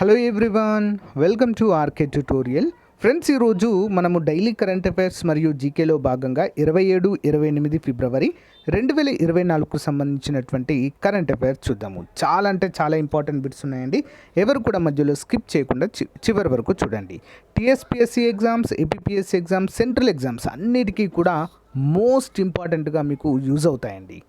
Hello everyone welcome to RK tutorial friends ఈరోజు మనము daily current affairs మరియు జీకేలో భాగంగా ఇరవై ఏడు ఇరవై ఎనిమిది ఫిబ్రవరి రెండు వేల ఇరవై నాలుగుకు సంబంధించినటువంటి కరెంట్ అఫైర్స్ చూద్దాము. చాలా అంటే చాలా ఇంపార్టెంట్ బిట్స్ ఉన్నాయండి. ఎవరు కూడా మధ్యలో స్కిప్ చేయకుండా చి చివరి వరకు చూడండి. TSPSC exams APSC exams central exams అన్నిటికీ కూడా మోస్ట్ ఇంపార్టెంట్గా మీకు యూజ్ అవుతాయండి.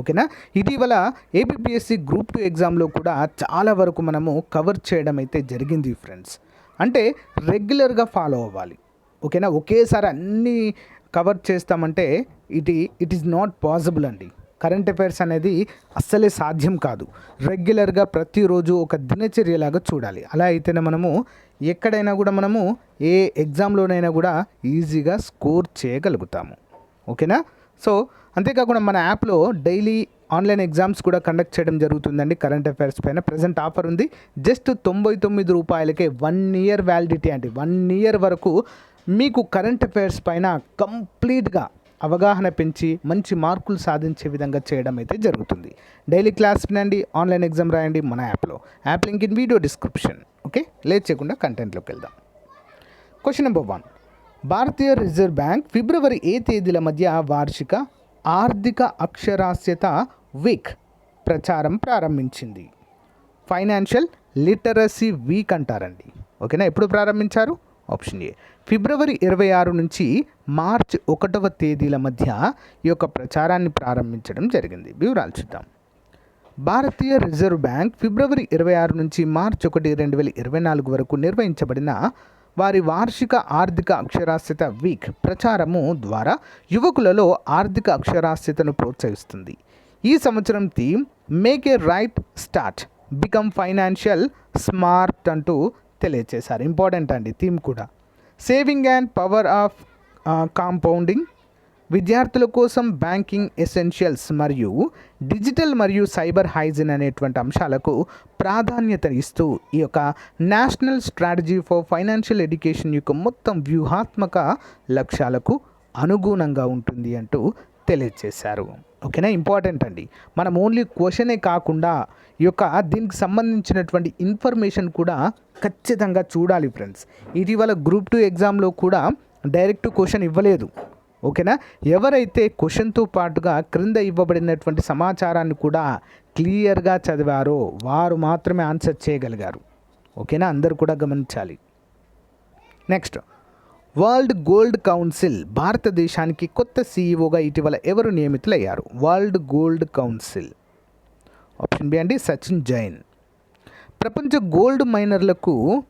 ఓకేనా? ఇటీవల ఏపీఎస్సి గ్రూప్ టూ ఎగ్జామ్లో కూడా చాలా వరకు మనము కవర్ చేయడం అయితే జరిగింది ఫ్రెండ్స్ అంటే రెగ్యులర్గా ఫాలో అవ్వాలి. ఓకేనా? ఒకేసారి అన్నీ కవర్ చేస్తామంటే it it is not possible అండి. కరెంట్ అఫైర్స్ అనేది అస్సలే సాధ్యం కాదు. రెగ్యులర్గా ప్రతిరోజు ఒక దినచర్యలాగా చూడాలి. అలా అయితేనే మనము ఎక్కడైనా కూడా మనము ఏ ఎగ్జామ్లోనైనా కూడా ఈజీగా స్కోర్ చేయగలుగుతాము. ఓకేనా? సో అంతేకాకుండా మన యాప్లో డైలీ ఆన్లైన్ ఎగ్జామ్స్ కూడా కండక్ట్ చేయడం జరుగుతుందండి కరెంట్ అఫైర్స్ పైన. ప్రజెంట్ ఆఫర్ ఉంది. జస్ట్ తొంభై తొమ్మిది రూపాయలకే వన్ ఇయర్ వ్యాలిడిటీ అండి. వన్ ఇయర్ వరకు మీకు కరెంట్ అఫైర్స్ పైన కంప్లీట్గా అవగాహన పెంచి మంచి మార్కులు సాధించే విధంగా చేయడం అయితే జరుగుతుంది. డైలీ క్లాస్ వినండి ఆన్లైన్ ఎగ్జామ్ రాయండి మన యాప్లో. App link in video description. Okay? Late చేయకుండా కంటెంట్లోకి వెళ్దాం. Question number one. భారతీయ రిజర్వ్ బ్యాంక్ ఫిబ్రవరి ఏ తేదీల మధ్య వార్షిక ఆర్థిక అక్షరాస్యత వీక్ ప్రచారం ప్రారంభించింది. ఫైనాన్షియల్ లిటరసీ వీక్ అంటారండి. ఓకేనా? ఎప్పుడు ప్రారంభించారు? Option A. ఫిబ్రవరి ఇరవై ఆరు నుంచి మార్చ్ ఒకటవ తేదీల మధ్య ఈ యొక్క ప్రచారాన్ని ప్రారంభించడం జరిగింది. వివరాలు చూద్దాం. భారతీయ రిజర్వ్ బ్యాంక్ ఫిబ్రవరి ఇరవై ఆరు నుంచి మార్చి ఒకటి రెండు వేల ఇరవై నాలుగు వరకు నిర్వహించబడిన వారి వార్షిక ఆర్థిక అక్షరాస్యత వీక్ ప్రచారము ద్వారా యువకులలో ఆర్థిక అక్షరాస్యతను ప్రోత్సహిస్తుంది. ఈ సంవత్సరం theme make a right start become financial smart అంటూ తెలియజేశారు ఇంపార్టెంట్ అండి థీమ్ కూడా. Saving and power of compounding విద్యార్థుల కోసం బ్యాంకింగ్ ఎసెన్షియల్స్ మరియు డిజిటల్ మరియు సైబర్ హైజిన్ అనేటువంటి అంశాలకు ప్రాధాన్యత ఇస్తూ ఈ యొక్క national strategy for financial education యొక్క మొత్తం వ్యూహాత్మక లక్ష్యాలకు అనుగుణంగా ఉంటుంది అంటూ తెలియజేశారు. ఓకేనా? ఇంపార్టెంట్ అండి. మనం ఓన్లీ క్వశ్చనే కాకుండా ఈ యొక్క దీనికి సంబంధించినటువంటి ఇన్ఫర్మేషన్ కూడా ఖచ్చితంగా చూడాలి ఫ్రెండ్స్. ఇటీవల గ్రూప్ టూ ఎగ్జామ్లో కూడా డైరెక్ట్ క్వశ్చన్ ఇవ్వలేదు. ఓకేనా? ఎవరైతే క్వశ్చన్తో పాటుగా క్రింద ఇవ్వబడినటువంటి సమాచారాన్ని కూడా క్లియర్గా చదివారో వారు మాత్రమే ఆన్సర్ చేయగలిగారు. ఓకేనా? అందరు కూడా గమనించాలి. నెక్స్ట్ వరల్డ్ గోల్డ్ కౌన్సిల్ భారతదేశానికి కొత్త సీఈఓగా ఇటీవల ఎవరు నియమితులయ్యారు? World gold council. Option B అండి సచిన్ జైన్. ప్రపంచ గోల్డ్ మైనర్లకు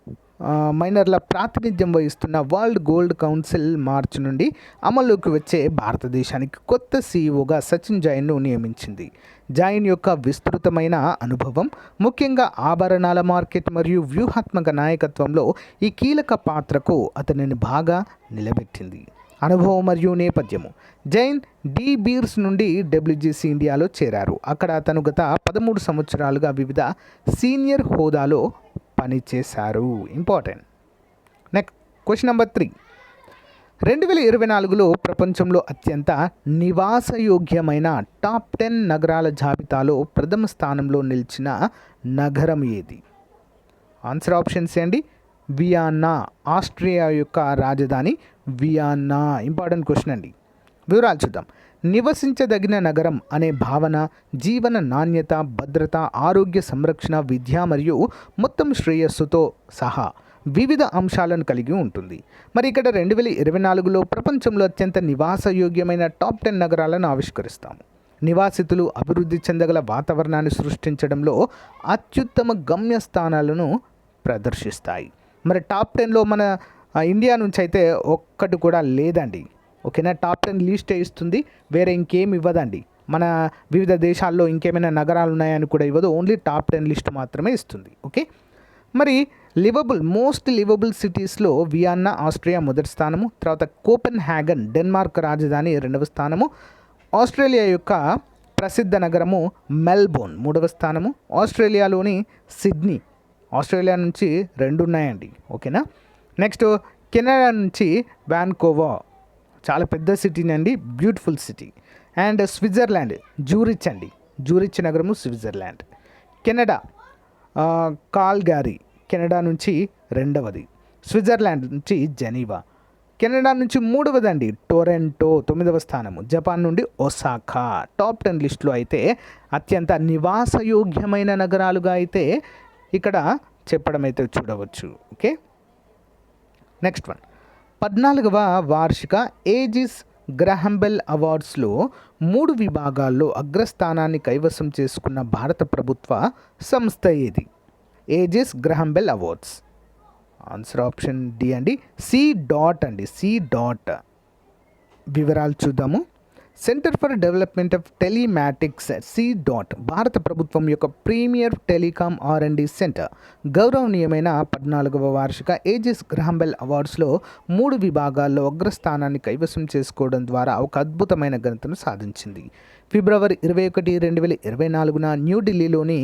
మైనర్ల ప్రాతినిధ్యం వహిస్తున్న వరల్డ్ గోల్డ్ కౌన్సిల్ మార్చి నుండి అమల్లోకి వచ్చే భారతదేశానికి కొత్త సీఈఓగా సచిన్ జైన్ను నియమించింది. జైన్ యొక్క విస్తృతమైన అనుభవం ముఖ్యంగా ఆభరణాల మార్కెట్ మరియు వ్యూహాత్మక నాయకత్వంలో ఈ కీలక పాత్రకు అతనిని బాగా నిలబెట్టింది. అనుభవం మరియు నేపథ్యము. జైన్ డి బీర్స్ నుండి డబ్ల్యూజీసీ ఇండియాలో చేరారు. అక్కడ అతను గత పదమూడు సంవత్సరాలుగా వివిధ సీనియర్ హోదాలో పనిచేశారు important next question number three రెండు వేల ఇరవై నాలుగులో ప్రపంచంలో అత్యంత నివాసయోగ్యమైన టాప్ టెన్ నగరాల జాబితాలో ప్రథమ స్థానంలో నిలిచిన నగరం ఏది? ఆన్సర్ ఆప్షన్స్ ఏంటి? వియన్నా ఆస్ట్రియా యొక్క రాజధాని వియన్నా. ఇంపార్టెంట్ క్వశ్చన్ అండి. వివరాలు చూద్దాం. నివసించదగిన నగరం అనే భావన జీవన నాణ్యత భద్రత ఆరోగ్య సంరక్షణ విద్య మరియు మొత్తం శ్రేయస్సుతో సహా వివిధ అంశాలను కలిగి ఉంటుంది. మరి ఇక్కడ రెండు వేల ఇరవై నాలుగులో ప్రపంచంలో అత్యంత నివాసయోగ్యమైన టాప్ టెన్ నగరాలను ఆవిష్కరిస్తాము. నివాసితులు అభివృద్ధి చెందగల వాతావరణాన్ని సృష్టించడంలో అత్యుత్తమ గమ్యస్థానాలను ప్రదర్శిస్తాయి. మరి టాప్ టెన్లో మన ఇండియా నుంచి అయితే ఒక్కటి కూడా లేదండి. ఓకేనా? టాప్ టెన్ లిస్ట్ ఇస్తుంది. వేరే ఇంకేం ఇవ్వదండి. మన వివిధ దేశాల్లో ఇంకేమైనా నగరాలు ఉన్నాయని కూడా ఇవ్వదు. ఓన్లీ టాప్ టెన్ లిస్ట్ మాత్రమే ఇస్తుంది. ఓకే? మరి లివబుల్ మోస్ట్ లివబుల్ సిటీస్లో వియన్నా ఆస్ట్రియా మొదటి స్థానము తర్వాత కోపెన్ హ్యాగన్ డెన్మార్క్ రాజధాని రెండవ స్థానము ఆస్ట్రేలియా యొక్క ప్రసిద్ధ నగరము మెల్బోర్న్ మూడవ స్థానము ఆస్ట్రేలియాలోని సిడ్నీ ఆస్ట్రేలియా నుంచి రెండు ఉన్నాయండి. ఓకేనా? నెక్స్ట్ కెనడా నుంచి వ్యాన్కోవా చాలా పెద్ద సిటీని అండి beautiful city and Switzerland Zurich అండి. జూరిచ్ నగరము స్విట్జర్లాండ్ కెనడా ఆ, కాల్గారీ కెనడా నుంచి రెండవది. స్విట్జర్లాండ్ నుంచి జెనీవా కెనడా నుంచి మూడవది అండి టొరెంటో తొమ్మిదవ స్థానము. జపాన్ నుండి ఒసాకా టాప్ టెన్ లిస్టులో అయితే అత్యంత నివాసయోగ్యమైన నగరాలుగా అయితే ఇక్కడ చెప్పడం అయితే చూడవచ్చు. ఓకే నెక్స్ట్ వన్ పద్నాలుగవ వార్షిక ఏజిస్ గ్రహంబెల్ అవార్డ్స్లో మూడు విభాగాల్లో అగ్రస్థానాన్ని కైవసం చేసుకున్న భారత ప్రభుత్వ సంస్థ ఏది? Aegis Graham Bell awards. Answer option D అండి. సి డాట్ అండి. C dot. వివరాలు చూద్దాము. Centre for development of telematics C dot భారత ప్రభుత్వం యొక్క premier telecom R and D centre. గౌరవనీయమైన పద్నాలుగవ వార్షిక ఏజెస్ గ్రహంబెల్ అవార్డ్స్లో మూడు విభాగాల్లో అగ్రస్థానాన్ని కైవసం చేసుకోవడం ద్వారా ఒక అద్భుతమైన ఘనతను సాధించింది. ఫిబ్రవరి ఇరవై ఒకటి రెండు వేల ఇరవై నాలుగున న్యూఢిల్లీలోని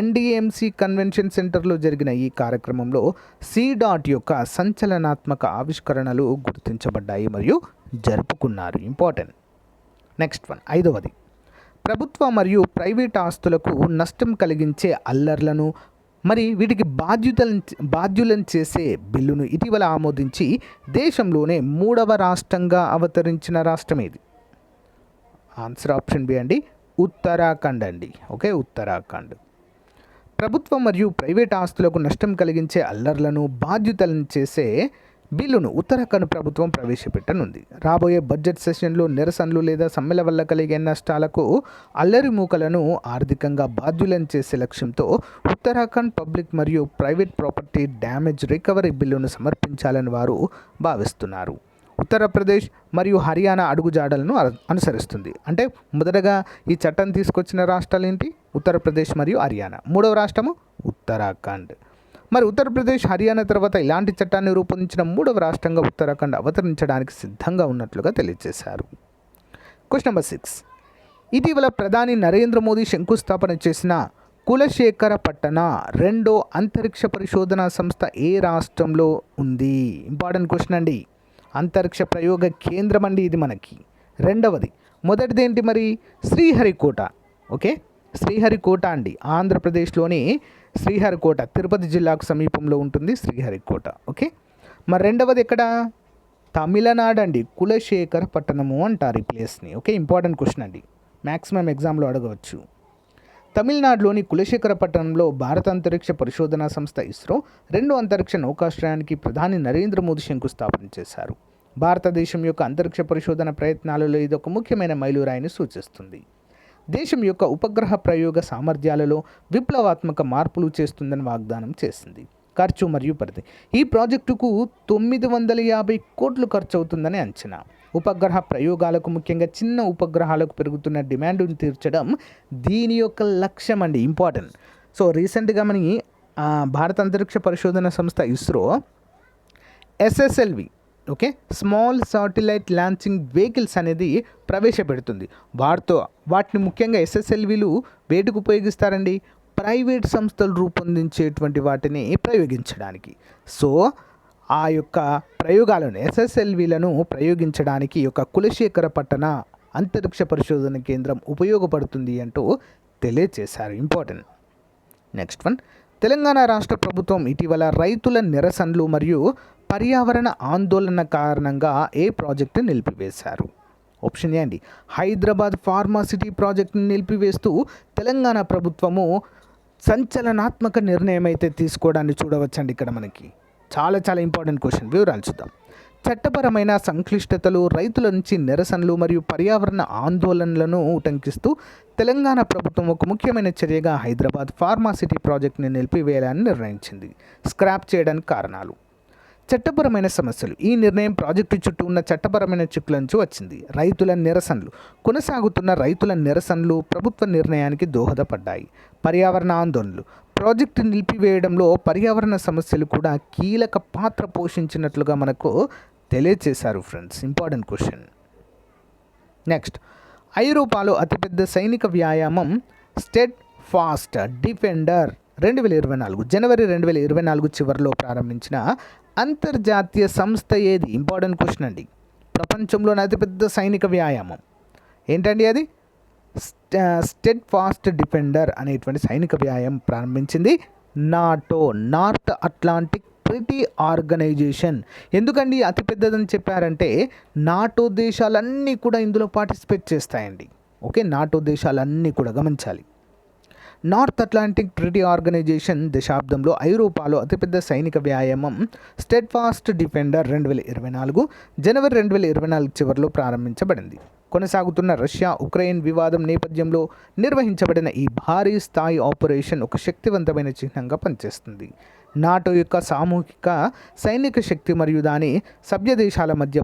ఎన్డిఎంసి కన్వెన్షన్ సెంటర్లో జరిగిన ఈ కార్యక్రమంలో సి డాట్ యొక్క సంచలనాత్మక ఆవిష్కరణలు గుర్తించబడ్డాయి మరియు జరుపుకున్నారు. ఇంపార్టెంట్ నెక్స్ట్ వన్ ఐదవది. ప్రభుత్వ మరియు ప్రైవేట్ ఆస్తులకు నష్టం కలిగించే అల్లర్లను మరి వీటికి బాధ్యతలను బాధ్యులను చేసే బిల్లును ఇటీవల ఆమోదించి దేశంలోనే మూడవ రాష్ట్రంగా అవతరించిన రాష్ట్రం ఇది ఆన్సర్ ఆప్షన్ బి అండి. ఉత్తరాఖండ్ అండి. ఓకే ఉత్తరాఖండ్. ప్రభుత్వం మరియు ప్రైవేట్ ఆస్తులకు నష్టం కలిగించే అల్లర్లను బాధ్యతలను చేసే బిల్లును ఉత్తరాఖండ్ ప్రభుత్వం ప్రవేశపెట్టనుంది. రాబోయే బడ్జెట్ సెషన్లో నిరసనలు లేదా సమ్మెల వల్ల కలిగే నష్టాలకు అల్లరి మూకలను ఆర్థికంగా బాధ్యులను చేసే లక్ష్యంతో ఉత్తరాఖండ్ పబ్లిక్ మరియు ప్రైవేట్ ప్రాపర్టీ డ్యామేజ్ రికవరీ బిల్లును సమర్పించాలని వారు భావిస్తున్నారు. ఉత్తరప్రదేశ్ మరియు హర్యానా అడుగుజాడలను అనుసరిస్తుంది. అంటే మొదటగా ఈ చట్టం తీసుకొచ్చిన రాష్ట్రాలు ఏంటి ఉత్తరప్రదేశ్ మరియు హర్యానా. మూడవ రాష్ట్రము ఉత్తరాఖండ్. మరి ఉత్తరప్రదేశ్ హర్యానా తర్వాత ఇలాంటి చట్టాన్ని రూపొందించిన మూడవ రాష్ట్రంగా ఉత్తరాఖండ్ అవతరించడానికి సిద్ధంగా ఉన్నట్లుగా తెలియజేశారు. క్వశ్చన్ నెంబర్ సిక్స్ ఇటీవల ప్రధాని నరేంద్ర మోదీ శంకుస్థాపన చేసిన కులశేఖర పట్టణ రెండో అంతరిక్ష పరిశోధన సంస్థ ఏ రాష్ట్రంలో ఉంది? ఇంపార్టెంట్ క్వశ్చన్ అండి. అంతరిక్ష ప్రయోగ కేంద్రం అండి ఇది మనకి. రెండవది మొదటిది ఏంటి మరి? శ్రీహరికోట. ఓకే శ్రీహరికోట అండి. ఆంధ్రప్రదేశ్లోని శ్రీహరికోట తిరుపతి జిల్లాకు సమీపంలో ఉంటుంది శ్రీహరికోట. ఓకే? మరి రెండవది ఎక్కడ? తమిళనాడు అండి కులశేఖర పట్టణము అంటారు ఈ ప్లేస్ని. ఓకే? ఇంపార్టెంట్ క్వశ్చన్ అండి. మ్యాక్సిమం ఎగ్జామ్లో అడగవచ్చు. తమిళనాడులోని కులశేఖరపట్నంలో భారత అంతరిక్ష పరిశోధనా సంస్థ ఇస్రో రెండో అంతరిక్ష నౌకాశ్రయానికి ప్రధాని నరేంద్ర మోదీ శంకుస్థాపన చేశారు. భారతదేశం యొక్క అంతరిక్ష పరిశోధన ప్రయత్నాలలో ఇది ఒక ముఖ్యమైన మైలురాయిని సూచిస్తుంది. దేశం యొక్క ఉపగ్రహ ప్రయోగ సామర్థ్యాలలో విప్లవాత్మక మార్పులు చేస్తుందని వాగ్దానం చేసింది. ఖర్చు మరియు పరిధి. ఈ ప్రాజెక్టుకు తొమ్మిది వందల యాభై కోట్లు ఖర్చు అవుతుందని అంచనా. ఉపగ్రహ ప్రయోగాలకు ముఖ్యంగా చిన్న ఉపగ్రహాలకు పెరుగుతున్న డిమాండ్ను తీర్చడం దీని యొక్క లక్ష్యం అండి ఇంపార్టెంట్. సో రీసెంట్గా మనకి భారత అంతరిక్ష పరిశోధన సంస్థ ISRO SSLV okay? Small satellite launching vehicles అనేది ప్రవేశపెడుతుంది. వాటితో వాటిని ముఖ్యంగా ఎస్ఎస్ఎల్విలు వేటికి ఉపయోగిస్తారండి. ప్రైవేట్ సంస్థలు రూపొందించేటువంటి వాటిని ప్రయోగించడానికి. సో ఆ యొక్క ప్రయోగాలను ఎస్ఎస్ఎల్విలను ప్రయోగించడానికి యొక్క కులశేఖర పట్టణ అంతరిక్ష పరిశోధన కేంద్రం ఉపయోగపడుతుంది అంటూ తెలియజేశారు ఇంపార్టెంట్. Next one. తెలంగాణ రాష్ట్ర ప్రభుత్వం ఇటీవల రైతుల నిరసనలు మరియు పర్యావరణ ఆందోళన కారణంగా ఏ ప్రాజెక్టు నిలిపివేశారు? ఆప్షన్ ఏ అండి. హైదరాబాద్ ఫార్మాసిటీ ప్రాజెక్టును నిలిపివేస్తూ తెలంగాణ ప్రభుత్వము సంచలనాత్మక నిర్ణయం అయితే తీసుకోవడాన్ని చూడవచ్చండి ఇక్కడ మనకి. చాలా చాలా ఇంపార్టెంట్ క్వశ్చన్. వివరాలు చూద్దాం. చట్టపరమైన సంక్లిష్టతలు రైతుల నుంచి నిరసనలు మరియు పర్యావరణ ఆందోళనలను ఉటంకిస్తూ తెలంగాణ ప్రభుత్వం ఒక ముఖ్యమైన చర్యగా హైదరాబాద్ ఫార్మాసిటీ ప్రాజెక్టుని నిలిపివేయాలని నిర్ణయించింది. స్క్రాప్ చేయడానికి కారణాలు. చట్టపరమైన సమస్యలు. ఈ నిర్ణయం ప్రాజెక్టు చుట్టూ ఉన్న చట్టపరమైన చిక్కుల నుంచి వచ్చింది. రైతుల నిరసనలు. కొనసాగుతున్న రైతుల నిరసనలు ప్రభుత్వ నిర్ణయానికి దోహదపడ్డాయి. పర్యావరణ ఆందోళనలు. ప్రాజెక్టు నిలిపివేయడంలో పర్యావరణ సమస్యలు కూడా కీలక పాత్ర పోషించినట్లుగా మనకు తెలియజేశారు ఫ్రెండ్స్. Important question. నెక్స్ట్. ఐరోపాలో అతిపెద్ద సైనిక వ్యాయామం స్టెడ్ ఫాస్ట్ డిఫెండర్ రెండు వేల ఇరవై నాలుగు జనవరి రెండు వేల ఇరవై నాలుగు చివరిలో ప్రారంభించిన అంతర్జాతీయ సంస్థ ఏది? ఇంపార్టెంట్ క్వశ్చన్ అండి. ప్రపంచంలోని అతిపెద్ద సైనిక వ్యాయామం. ఏంటండి అది? స్టెడ్ ఫాస్ట్ డిఫెండర్ అనేటువంటి సైనిక వ్యాయామం ప్రారంభించింది NATO north atlantic treaty organisation. ఎందుకండి అతిపెద్దదని చెప్పారంటే నాటో దేశాలన్నీ కూడా ఇందులో పార్టిసిపేట్ చేస్తాయండి. ఓకే? నాటో దేశాలన్నీ కూడా గమనించాలి. నార్త్ అట్లాంటిక్ ట్రిటీ ఆర్గనైజేషన్ దశాబ్దంలో ఐరోపాలో అతిపెద్ద సైనిక వ్యాయామం స్టెడ్ ఫాస్ట్ డిఫెండర్ రెండు వేల ఇరవై నాలుగు జనవరి రెండు వేల ఇరవై నాలుగు చివరిలో ప్రారంభించబడింది. కొనసాగుతున్న రష్యా ఉక్రెయిన్ వివాదం నేపథ్యంలో నిర్వహించబడిన ఈ భారీ స్థాయి ఆపరేషన్ ఒక శక్తివంతమైన చిహ్నంగా పనిచేస్తుంది. నాటో యొక్క సామూహిక సైనిక శక్తి మరియు దాని సభ్య దేశాల మధ్య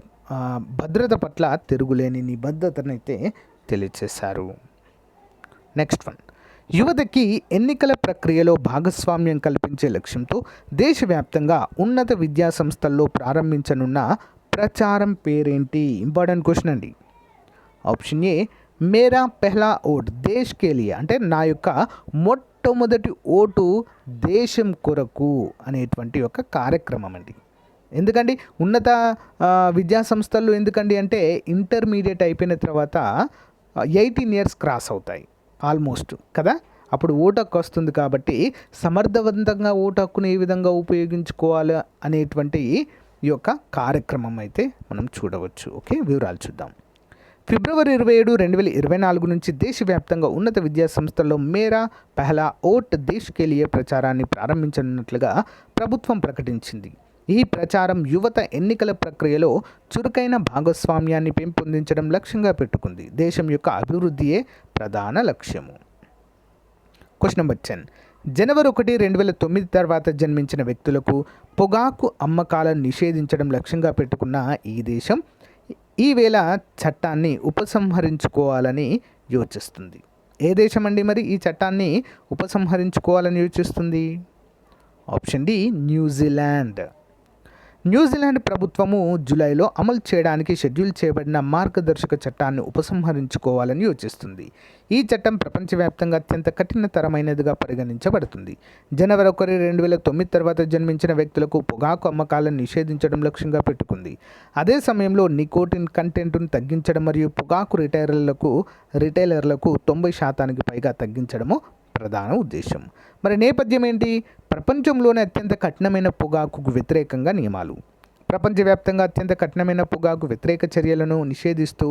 భద్రత పట్ల తిరుగులేని నిబద్ధతనైతే తెలియచేశారు నెక్స్ట్ వన్. యువతకి ఎన్నికల ప్రక్రియలో భాగస్వామ్యం కల్పించే లక్ష్యంతో దేశవ్యాప్తంగా ఉన్నత విద్యా సంస్థల్లో ప్రారంభించనున్న ప్రచారం పేరేంటి? ఇంపార్టెంట్ క్వశ్చన్ అండి. Option A Mera Pehla vote దేశ్ కేలియా అంటే నా యొక్క మొట్టమొదటి ఓటు దేశం కొరకు అనేటువంటి ఒక కార్యక్రమం అండి. ఎందుకండి? ఉన్నత విద్యా సంస్థలు ఎందుకండి? అంటే ఇంటర్మీడియట్ అయిపోయిన తర్వాత ఎయిటీన్ ఇయర్స్ క్రాస్ అవుతాయి. ఆల్మోస్ట్ కదా? అప్పుడు ఓటక్కు వస్తుంది కాబట్టి సమర్థవంతంగా ఓటక్కును ఏ విధంగా ఉపయోగించుకోవాలి అనేటువంటి ఈ యొక్క కార్యక్రమం అయితే మనం చూడవచ్చు. ఓకే వివరాలు చూద్దాం. ఫిబ్రవరి ఇరవై ఏడు రెండు వేల ఇరవై నాలుగు నుంచి దేశవ్యాప్తంగా ఉన్నత విద్యా సంస్థల్లో మేరా పెహలా ఓట్ దేశ్ కెలియే ప్రచారాన్ని ప్రారంభించనున్నట్లుగా ప్రభుత్వం ప్రకటించింది. ఈ ప్రచారం యువత ఎన్నికల ప్రక్రియలో చురుకైన భాగస్వామ్యాన్ని పెంపొందించడం లక్ష్యంగా పెట్టుకుంది. దేశం యొక్క అభివృద్ధియే ప్రధాన లక్ష్యము. Question number ten. జనవరి ఒకటి రెండు వేల తొమ్మిది తర్వాత జన్మించిన వ్యక్తులకు పొగాకు అమ్మకాలను నిషేధించడం లక్ష్యంగా పెట్టుకున్న ఈ దేశం ఈవేళ చట్టాన్ని ఉపసంహరించుకోవాలని యోచిస్తుంది. ఏ దేశం అండి మరి ఈ చట్టాన్ని ఉపసంహరించుకోవాలని యోచిస్తుంది? Option D New Zealand New Zealand ప్రభుత్వము జూలైలో అమలు చేయడానికి షెడ్యూల్ చేయబడిన మార్గదర్శక చట్టాన్ని ఉపసంహరించుకోవాలని యోచిస్తుంది. ఈ చట్టం ప్రపంచవ్యాప్తంగా అత్యంత కఠినతరమైనదిగా పరిగణించబడుతుంది. జనవరి ఒకటి రెండు వేల తొమ్మిది తర్వాత జన్మించిన వ్యక్తులకు పొగాకు అమ్మకాలను నిషేధించడం లక్ష్యంగా పెట్టుకుంది. అదే సమయంలో నికోటిన్ కంటెంట్ను తగ్గించడం మరియు పొగాకు రిటైలర్లకు రిటైలర్లకు తొంభై శాతానికి పైగా తగ్గించడము ప్రధాన ఉద్దేశం. మరి నేపథ్యం ఏంటి? ప్రపంచంలోనే అత్యంత కఠినమైన పొగాకుకు వ్యతిరేకంగా నియమాలు. ప్రపంచవ్యాప్తంగా అత్యంత కఠినమైన పొగాకు వ్యతిరేక చర్యలను నిషేధిస్తూ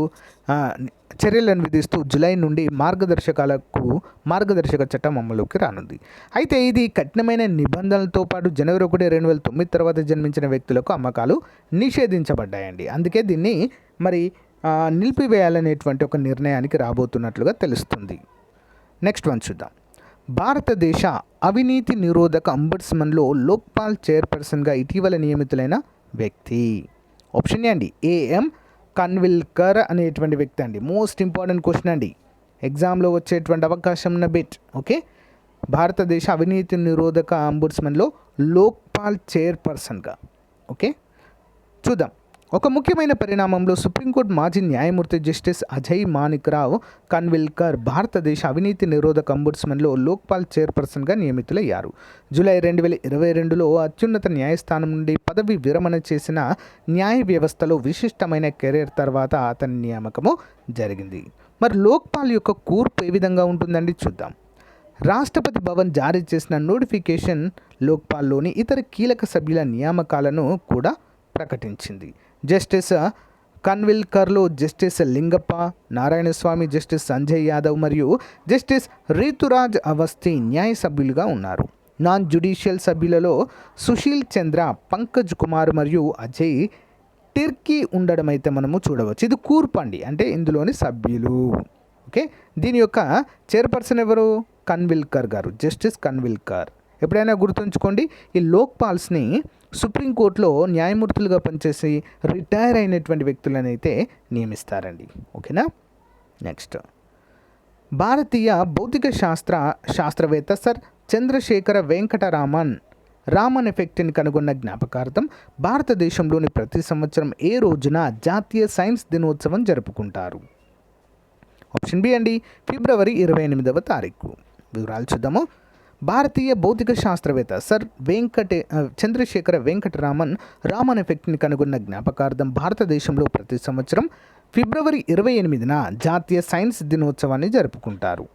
చర్యలను విధిస్తూ జులై నుండి మార్గదర్శకాలకు మార్గదర్శక చట్టం అమలులోకి రానుంది. అయితే ఇది కఠినమైన నిబంధనలతో పాటు జనవరి ఒకటి రెండు వేల తొమ్మిది తర్వాత జన్మించిన వ్యక్తులకు అమ్మకాలు నిషేధించబడ్డాయండి. అందుకే దీన్ని మరి నిలిపివేయాలనేటువంటి ఒక నిర్ణయానికి రాబోతున్నట్లుగా తెలుస్తుంది. నెక్స్ట్ వన్ చూద్దాం. భారతదేశ అవినీతి నిరోధక అంబుడ్స్మన్లో లోక్పాల్ చైర్పర్సన్గా ఇటీవల నియమితులైన వ్యక్తి. ఆప్షన్ ఏ అండి. ఏఎం కన్విల్కర్ అనేటువంటి వ్యక్తి అండి. మోస్ట్ ఇంపార్టెంట్ క్వశ్చన్ అండి. ఎగ్జామ్లో వచ్చేటువంటి అవకాశం ఉన్న బిట్. ఓకే? భారతదేశ అవినీతి నిరోధక అంబుడ్స్మన్లో లోక్పాల్ చైర్పర్సన్గా. ఓకే? చూద్దాం. ఒక ముఖ్యమైన పరిణామంలో సుప్రీంకోర్టు మాజీ న్యాయమూర్తి జస్టిస్ అజయ్ మాణిక్రావు కన్విల్కర్ భారతదేశ అవినీతి నిరోధక అంబుడ్స్మెన్లో లోక్పాల్ చైర్పర్సన్గా నియమితులయ్యారు. జూలై రెండు వేల ఇరవై రెండులో అత్యున్నత న్యాయస్థానం నుండి పదవి విరమణ చేసిన న్యాయ వ్యవస్థలో విశిష్టమైన కెరీర్ తర్వాత అతని నియామకము జరిగింది. మరి లోక్పాల్ యొక్క కూర్పు ఏ విధంగా ఉంటుందండి చూద్దాం. రాష్ట్రపతి భవన్ జారీ చేసిన నోటిఫికేషన్ లోక్పాల్లోని ఇతర కీలక సభ్యుల నియామకాలను కూడా ప్రకటించింది. జస్టిస్ కన్విల్కర్లో జస్టిస్ లింగప్ప నారాయణస్వామి జస్టిస్ సంజయ్ యాదవ్ మరియు జస్టిస్ రీతురాజ్ అవస్థి న్యాయ సభ్యులుగా ఉన్నారు. నాన్ జుడిషియల్ సభ్యులలో సుశీల్ చంద్ర పంకజ్ కుమార్ మరియు అజయ్ టిర్కీ ఉండడం అయితే మనము చూడవచ్చు. ఇది కూర్పండి అంటే ఇందులోని సభ్యులు. ఓకే? దీని యొక్క చైర్పర్సన్ ఎవరు? కన్విల్కర్ గారు జస్టిస్ కన్విల్కర్. ఎప్పుడైనా గుర్తుంచుకోండి ఈ లోక్పాల్స్ని సుప్రీంకోర్టులో న్యాయమూర్తులుగా పనిచేసి రిటైర్ అయినటువంటి వ్యక్తులను అయితే నియమిస్తారండి. ఓకేనా? నెక్స్ట్. భారతీయ భౌతిక శాస్త్ర శాస్త్రవేత్త సర్ చంద్రశేఖర వెంకటరామన్ రామన్ ఎఫెక్ట్ని కనుగొన్న జ్ఞాపకార్థం భారతదేశంలోని ప్రతి సంవత్సరం ఏ రోజున జాతీయ సైన్స్ దినోత్సవం జరుపుకుంటారు? ఆప్షన్ బి అండి ఫిబ్రవరి ఇరవై ఎనిమిదవ తారీఖు. వివరాలు చూద్దాము. భారతీయ భౌతిక శాస్త్రవేత్త సర్ వెంకటే చంద్రశేఖర వెంకటరామన్ రామన్ ఎఫెక్ట్ని కనుగొన్న జ్ఞాపకార్థం భారతదేశంలో ప్రతి సంవత్సరం ఫిబ్రవరి ఇరవై ఎనిమిదిన జాతీయ సైన్స్ దినోత్సవాన్ని జరుపుకుంటారు.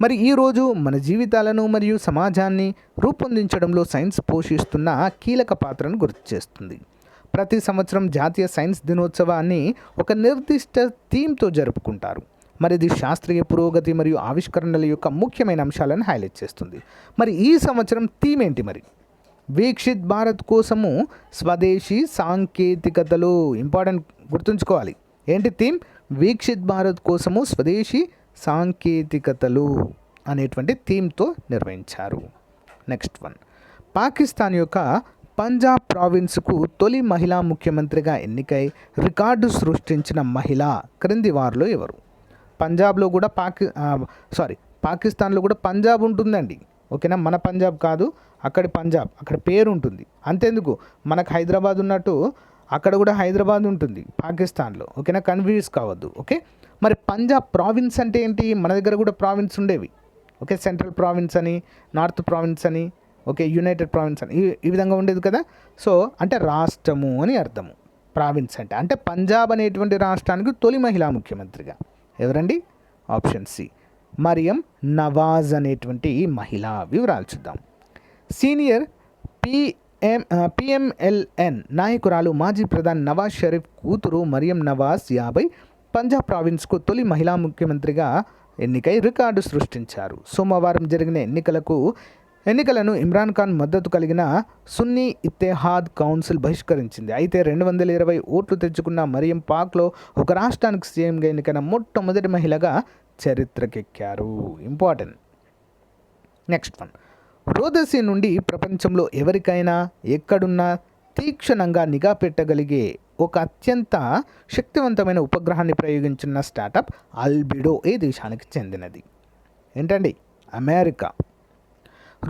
మరి ఈరోజు మన జీవితాలను మరియు సమాజాన్ని రూపొందించడంలో సైన్స్ పోషిస్తున్న కీలక పాత్రను గుర్తు చేస్తుంది. ప్రతి సంవత్సరం జాతీయ సైన్స్ దినోత్సవాన్ని ఒక నిర్దిష్ట థీమ్తో జరుపుకుంటారు. మరి ఇది శాస్త్రీయ పురోగతి మరియు ఆవిష్కరణల యొక్క ముఖ్యమైన అంశాలను హైలైట్ చేస్తుంది. మరి ఈ సంవత్సరం థీమ్ ఏంటి మరి? వీక్షిత్ భారత్ కోసము స్వదేశీ సాంకేతికతలు ఇంపార్టెంట్ గుర్తుంచుకోవాలి. ఏంటి థీమ్ వీక్షిత్ భారత్ కోసము స్వదేశీ సాంకేతికతలు అనేటువంటి థీమ్తో నిర్వహించారు. నెక్స్ట్ వన్ పాకిస్తాన్ యొక్క పంజాబ్ ప్రావిన్స్కు తొలి మహిళా ముఖ్యమంత్రిగా ఎన్నికై రికార్డు సృష్టించిన మహిళ క్రింది వారిలో ఎవరు? పంజాబ్లో కూడా పాకి సారీ పాకిస్తాన్లో కూడా పంజాబ్ ఉంటుందండి. ఓకేనా? మన పంజాబ్ కాదు అక్కడి పంజాబ్ అక్కడ పేరు ఉంటుంది అంతేందుకు? మనకు హైదరాబాద్ ఉన్నట్టు అక్కడ కూడా హైదరాబాద్ ఉంటుంది పాకిస్తాన్లో. ఓకేనా? కన్ఫ్యూజ్ కావద్దు ఓకే? మరి పంజాబ్ ప్రావిన్స్ అంటే ఏంటి? మన దగ్గర కూడా ప్రావిన్స్ ఉండేవి. ఓకే? సెంట్రల్ ప్రావిన్స్ అని నార్త్ ప్రావిన్స్ అని ఓకే? యునైటెడ్ ప్రావిన్స్ అని ఈ- ఈ విధంగా ఉండేది కదా? సో అంటే రాష్ట్రము అని అర్థము. ప్రావిన్స్ అంటే అంటే పంజాబ్ అనేటువంటి రాష్ట్రానికి తొలి మహిళా ముఖ్యమంత్రిగా. ఎవరండి? Option C. మరియం నవాజ్ అనేటువంటి మహిళ వివరాలు చూద్దాం. సీనియర్ పిఎం పిఎంఎల్ఎన్ నాయకురాలు మాజీ ప్రధాని నవాజ్ షరీఫ్ కూతురు మరియం నవాజ్ యాభై పంజాబ్ ప్రావిన్స్కు తొలి మహిళా ముఖ్యమంత్రిగా ఎన్నికై రికార్డు సృష్టించారు. సోమవారం జరిగిన ఎన్నికలకు ఎన్నికలను ఇమ్రాన్ ఖాన్ మద్దతు కలిగిన సున్నీ ఇత్తెహాద్ కౌన్సిల్ బహిష్కరించింది. అయితే రెండు వందల ఇరవై ఓట్లు తెచ్చుకున్న మరియం పాక్లో ఒక రాష్ట్రానికి సీఎంగా ఎన్నికైన మొట్టమొదటి మహిళగా చరిత్రకెక్కారు. ఇంపార్టెంట్. Next one. రోదసి నుండి ప్రపంచంలో ఎవరికైనా ఎక్కడున్నా తీక్షణంగా నిఘా పెట్టగలిగే ఒక అత్యంత శక్తివంతమైన ఉపగ్రహాన్ని ప్రయోగించిన స్టార్టప్ అల్బిడో ఏ దేశానికి చెందినది. ఏంటండి? అమెరికా.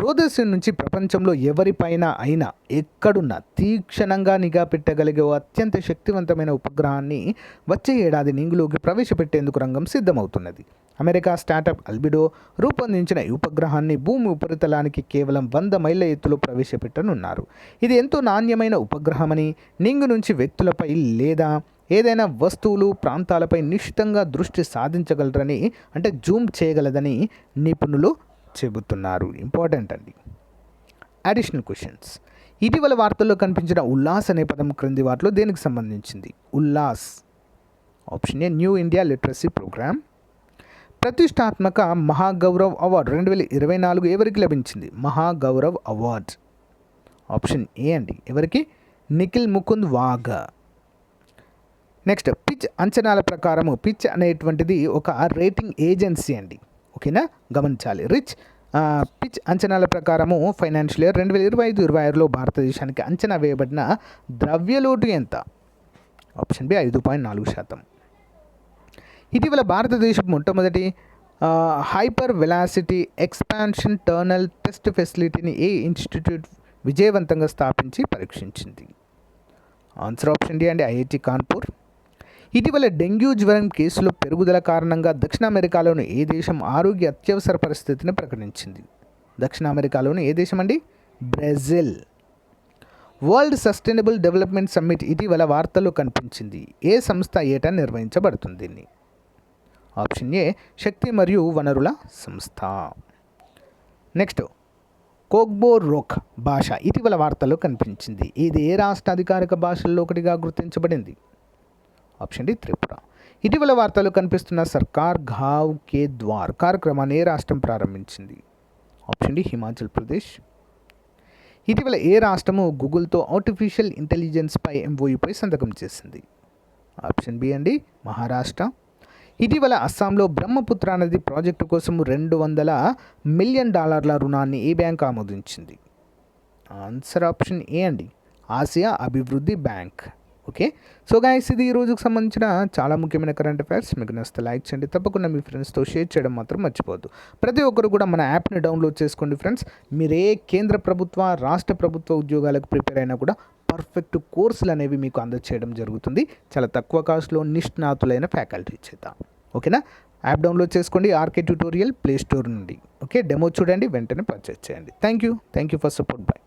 రోదసి నుంచి ప్రపంచంలో ఎవరిపైన అయినా ఎక్కడున్నా తీక్షణంగా నిఘా పెట్టగలిగే ఓ అత్యంత శక్తివంతమైన ఉపగ్రహాన్ని వచ్చే ఏడాది నింగులోకి ప్రవేశపెట్టేందుకు రంగం సిద్ధమవుతున్నది. అమెరికా స్టార్టప్ అల్బిడో రూపొందించిన ఈ ఉపగ్రహాన్ని భూమి ఉపరితలానికి కేవలం వంద మైళ్ళ ఎత్తులో ప్రవేశపెట్టనున్నారు. ఇది ఎంతో నాణ్యమైన ఉపగ్రహమని నింగు నుంచి వ్యక్తులపై లేదా ఏదైనా వస్తువులు ప్రాంతాలపై నిశ్చితంగా దృష్టి సాధించగలరని అంటే జూమ్ చేయగలదని నిపుణులు చెబుతున్నారు. ఇంపార్టెంట్ అండి. అడిషనల్ క్వశ్చన్స్ ఇటీవల వార్తల్లో కనిపించిన ఉల్లాస్ అనే పదం క్రింది వాటిలో దేనికి సంబంధించింది? ULLAS. Option A new India literacy programme ప్రతిష్టాత్మక మహాగౌరవ్ అవార్డు రెండు వేల ఇరవై నాలుగు ఎవరికి లభించింది? మహాగౌరవ్ అవార్డ్. ఆప్షన్ ఏ అండి. ఎవరికి? నిఖిల్ ముకుంద్ వాఘ. నెక్స్ట్ పిచ్ అంచనాల ప్రకారము పిచ్ అనేటువంటిది ఒక రేటింగ్ ఏజెన్సీ అండి. ఓకేనా గమనించాలి. రిచ్ పిచ్ అంచనాల ప్రకారము ఫైనాన్షియల్ ఇయర్ రెండు వేల ఇరవై ఐదు ఇరవై ఆరులో భారతదేశానికి అంచనా వేయబడిన ద్రవ్యలోటు ఎంత? ఆప్షన్ బి ఐదు పాయింట్ నాలుగు శాతం. ఇటీవల భారతదేశం మొట్టమొదటి hyper velocity expansion tunnel test ఫెసిలిటీని ఏ ఇన్స్టిట్యూట్ విజయవంతంగా స్థాపించి పరీక్షించింది? ఆన్సర్ ఆప్షన్ డి అండి ఐఐటి కాన్పూర్. ఇటీవల డెంగ్యూ జ్వరం కేసులో పెరుగుదల కారణంగా దక్షిణ అమెరికాలోని ఏ దేశం ఆరోగ్య అత్యవసర పరిస్థితిని ప్రకటించింది? దక్షిణ అమెరికాలోని ఏ దేశం అండి? Brazil. World sustainable development summit ఇటీవల వార్తల్లో కనిపించింది. ఏ సంస్థ ఏటా నిర్వహించబడుతుంది ఆప్షన్ ఏ శక్తి మరియు వనరుల సంస్థ. నెక్స్ట్ కోగ్బో రోక్ భాష ఇటీవల వార్తల్లో కనిపించింది. ఇది ఏ రాష్ట్ర అధికారిక భాషల్లో ఒకటిగా గుర్తించబడింది? Option D Tripura. ఇటీవల వార్తలు కనిపిస్తున్న సర్కార్ ఘావ్ కే ద్వార్ కార్యక్రమాన్ని ఏ రాష్ట్రం ప్రారంభించింది? Option D Himachal Pradesh. ఇటీవల ఏ రాష్ట్రము గూగుల్తో ఆర్టిఫిషియల్ ఇంటెలిజెన్స్పై ఎంఓయూపై సంతకం చేసింది? ఆప్షన్ బి అండి మహారాష్ట్ర. ఇటీవల అస్సాంలో బ్రహ్మపుత్ర నది ప్రాజెక్టు కోసం రెండు వందల మిలియన్ డాలర్ల రుణాన్ని ఏ బ్యాంక్ ఆమోదించింది? ఆన్సర్ ఆప్షన్ ఏ అండి. ఆసియా అభివృద్ధి బ్యాంక్. ఓకే సో గాయస్ ఇది ఈ రోజుకు సంబంధించిన చాలా ముఖ్యమైన కరెంట్ అఫైర్స్ మీకు నచ్చితే లైక్ చేయండి. తప్పకుండా మీ ఫ్రెండ్స్తో షేర్ చేయడం మాత్రం మర్చిపోవద్దు. ప్రతి ఒక్కరు కూడా మన యాప్ని డౌన్లోడ్ చేసుకోండి ఫ్రెండ్స్ మీరు ఏ కేంద్ర ప్రభుత్వ రాష్ట్ర ప్రభుత్వ ఉద్యోగాలకు ప్రిపేర్ అయినా కూడా పర్ఫెక్ట్ కోర్సులు అనేవి మీకు అందచేయడం జరుగుతుంది. చాలా తక్కువ కాస్ట్లో నిష్ణాతులైన ఫ్యాకల్టీ చేత ఓకేనా యాప్ డౌన్లోడ్ చేసుకోండి. ఆర్కే ట్యూటోరియల్ ప్లే స్టోర్ నుండి. ఓకే డెమో చూడండి. వెంటనే పర్చేస్ చేయండి. Thank you thank you for support bye